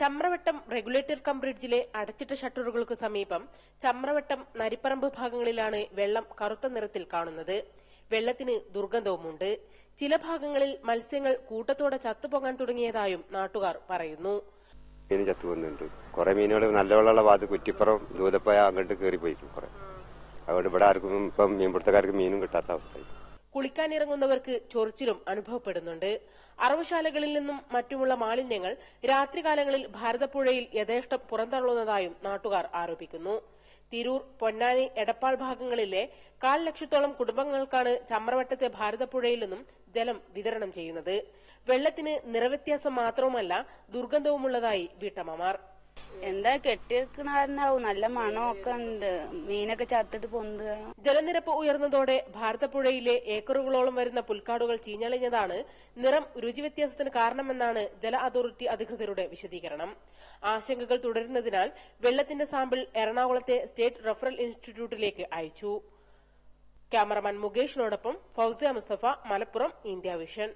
Chamravattam regulator cum ബ്രിഡ്ജിലെ അടച്ചിട്ട ഷട്ടറുകൾക്ക് സമീപം ചമ്രവട്ടം നരിപ്പറമ്പ് ഭാഗങ്ങളിലാണ് വെള്ളം കറുത്ത നിറത്തിൽ കാണുന്നത്. വെള്ളത്തിന് ദുർഗന്ധവുമുണ്ട്. ചില ഭാഗങ്ങളിൽ മത്സ്യങ്ങൾ കൂട്ടത്തോടെ ചത്തുപൊങ്ങാൻ തുടങ്ങിയതായും നാട്ടുകാർ പറയുന്നു. മീൻ ചത്തുപോകുന്നുണ്ട്. കുറെ മീനുകൾ നല്ല വെള്ളമുള്ള ഭാഗത്ത് കുറ്റിപ്പുറം ദൂതപ്പയ അങ്ങോട്ട് കയറി പോയിരിക്കും കുറെ. അതുകൊണ്ട് ഇവിടെ ആർക്കും ഇപ്പം മീൻപിടുത്തക്കാർക്ക് മീനും കിട്ടാത്ത അവസ്ഥയായി. കുളിക്കാനിറങ്ങുന്നവർക്ക് ചൊറിച്ചിലും അനുഭവപ്പെടുന്നുണ്ട്. അറവുശാലകളിൽ നിന്നും മറ്റുമുള്ള മാലിന്യങ്ങൾ രാത്രികാലങ്ങളിൽ ഭാരതപ്പുഴയിൽ യഥേഷ്ടം പുറന്തള്ളുന്നതായും നാട്ടുകാർ ആരോപിക്കുന്നു. തിരൂർ പൊന്നാനി എടപ്പാൾ ഭാഗങ്ങളിലെ കാൽ ലക്ഷത്തോളം കുടുംബങ്ങൾക്കാണ് ചമ്രവട്ടത്തെ ഭാരതപ്പുഴയിൽ നിന്നും ജലം വിതരണം ചെയ്യുന്നത്. വെള്ളത്തിന് നിറവ്യത്യാസം മാത്രവുമല്ല ദുർഗന്ധവുമുള്ളതായി വീട്ടമ്മമാർ. എന്താ കെട്ടിയെടുക്കണാരനാവും? നല്ല മണമൊക്കെ ഉണ്ട്. മീനൊക്കെ ചത്തിട്ട് പൊന്തുക. ജലനിരപ്പ് ഉയർന്നതോടെ ഭാരതപ്പുഴയിലെ ഏക്കറുകളോളം വരുന്ന പുൽക്കാടുകൾ ചീഞ്ഞളിഞ്ഞതാണ് നിറം രുചിവ്യത്യാസത്തിന് കാരണമെന്നാണ് ജല അതോറിറ്റി അധികൃതരുടെ വിശദീകരണം. ആശങ്കകൾ തുടരുന്നതിനാൽ വെള്ളത്തിന്റെ സാമ്പിൾ എറണാകുളത്തെ സ്റ്റേറ്റ് റഫറൽ ഇൻസ്റ്റിറ്റ്യൂട്ടിലേക്ക് അയച്ചു. ക്യാമറമാൻ മുകേഷിനോടൊപ്പം ഫൌസിയ മുസ്തഫ മലപ്പുറം ഇന്ത്യ വിഷൻ.